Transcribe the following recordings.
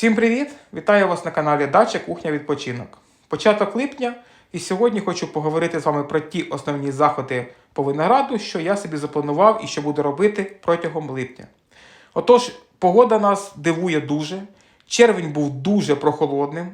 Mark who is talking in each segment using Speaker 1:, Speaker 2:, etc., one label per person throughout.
Speaker 1: Всім привіт! Вітаю вас на каналі Дача Кухня Відпочинок. Початок липня, і сьогодні хочу поговорити з вами про ті основні заходи по винограду, що я собі запланував і що буду робити протягом липня. Отож, погода нас дивує дуже. Червень був дуже прохолодним,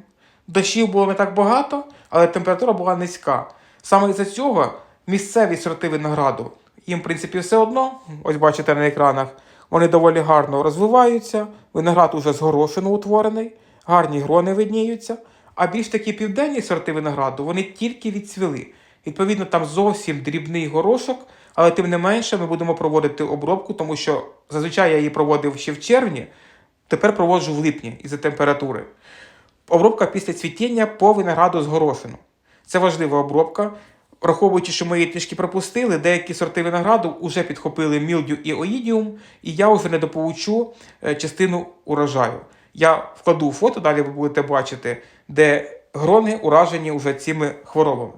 Speaker 1: дощів було не так багато, але температура була низька. Саме із-за цього місцеві сорти винограду, їм, в принципі, все одно, ось бачите на екранах, вони доволі гарно розвиваються, виноград уже згорошено утворений, гарні грони видніються. А більш такі південні сорти винограду вони тільки відцвіли. Відповідно, там зовсім дрібний горошок, але тим не менше ми будемо проводити обробку, тому що зазвичай я її проводив ще в червні, тепер проводжу в липні із-за температури. Обробка після цвітіння по винограду згорошено. Це важлива обробка. Враховуючи, що ми її трішки пропустили, деякі сорти винограду вже підхопили мілдю і оїдіум, і я вже не дополучу е, частину урожаю. Я вкладу фото, далі ви будете бачити, де грони уражені вже цими хворобами.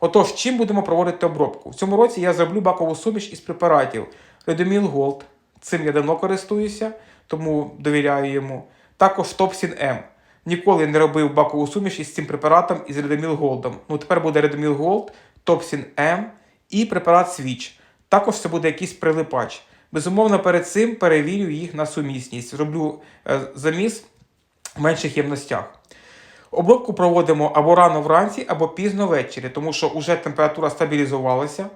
Speaker 1: Отож, чим будемо проводити обробку? В цьому році я зроблю бакову суміш із препаратів Redomil Gold. Цим я давно користуюся, тому довіряю йому. Також Топсін М. Ніколи не робив бакову суміш із цим препаратом із Redomil Gold. Ну, тепер буде Redomil Gold, Топсін М і препарат Switch. Також це буде якийсь прилипач. Безумовно, перед цим перевірю їх на сумісність. Зроблю е, заміс в менших ємностях. Обробку проводимо або рано вранці, або пізно ввечері, тому що вже температура стабілізувалася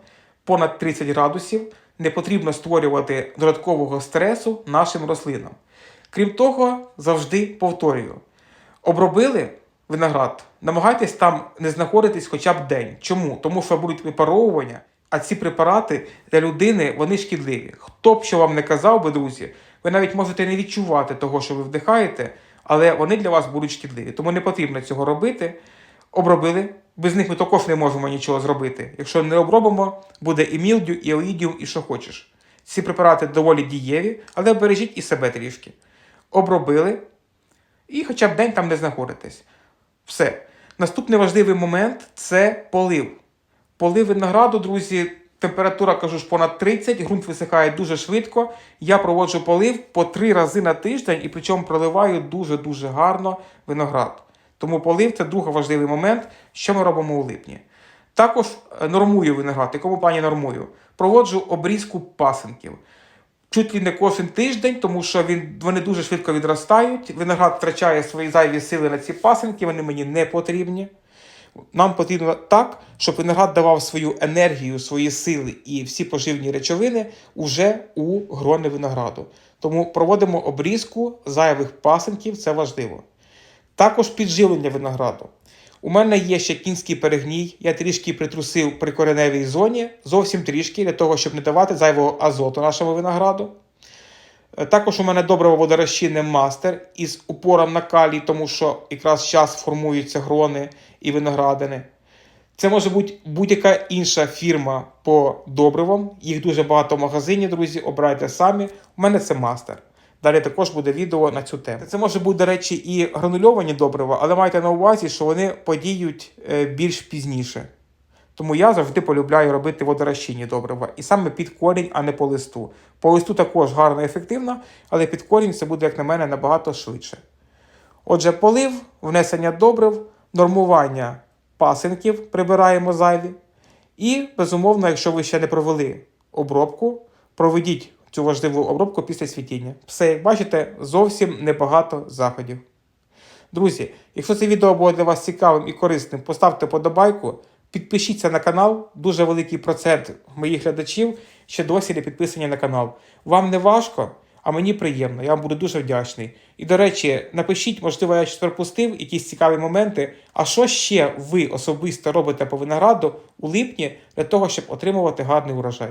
Speaker 1: понад 30 градусів. Не потрібно створювати додаткового стресу нашим рослинам. Крім того, завжди повторюю: обробили виноград, намагайтесь там не знаходитись хоча б день. Чому? Тому що будуть випаровування, а ці препарати для людини вони шкідливі. Хто б що вам не казав би, друзі, ви навіть можете не відчувати того, що ви вдихаєте, але вони для вас будуть шкідливі. Тому не потрібно цього робити. Обробили. Без них ми також не можемо нічого зробити. Якщо не обробимо, буде і мілдю, і оїдіум, і що хочеш. Ці препарати доволі дієві, але бережіть і себе трішки. Обробили, і хоча б день там не знаходитесь. Все. Наступний важливий момент це полив. Полив винограду, друзі, температура, кажу ж, понад 30, ґрунт висихає дуже швидко. Я проводжу полив по три рази на тиждень і причому проливаю дуже-дуже гарно виноград. Тому полив це другий важливий момент, що ми робимо у липні. Також е, нормую виноград. Якому плані нормую? Проводжу обрізку пасинків. Чуть ли не кожен тиждень, тому що він, вони дуже швидко відростають. Виноград втрачає свої зайві сили на ці пасинки, вони мені не потрібні. Нам потрібно так, щоб виноград давав свою енергію, свої сили і всі поживні речовини уже у грони винограду. Тому проводимо обрізку зайвих пасинків, це важливо. Також підживлення винограду. У мене є ще кінський перегній, я трішки притрусив при кореневій зоні, зовсім трішки, для того, щоб не давати зайвого азоту нашому винограду. Е, Також у мене добриво водорозчинне мастер із упором на калій, тому що якраз час формуються грони і виноградини. Це може бути будь-яка інша фірма по добривам. Їх дуже багато в магазині, друзі. Обирайте самі. У мене це мастер. Далі також буде відео на цю тему. Це може бути, до речі, і гранульовані добрива, але майте на увазі, що вони подіють е, більш пізніше. Тому я завжди полюбляю робити водорозчинні добрива. І саме під корінь, а не по листу. По листу також гарно і ефективно, але під корінь це буде, як на мене, набагато швидше. Отже, полив, внесення добрив, нормування пасинків прибираємо зайві. І, безумовно, якщо ви ще не провели обробку, проведіть цю важливу обробку після світіння. Все, як бачите, зовсім небагато заходів. Друзі, якщо це відео було для вас цікавим і корисним, поставте подобайку, підпишіться на канал. Дуже великий процент моїх глядачів ще досі не підписані на канал. Вам не важко, а мені приємно, я вам буду дуже вдячний. І до речі, напишіть, можливо, я щось пропустив, якісь цікаві моменти. А що ще ви особисто робите по винограду у липні для того, щоб отримувати гарний урожай?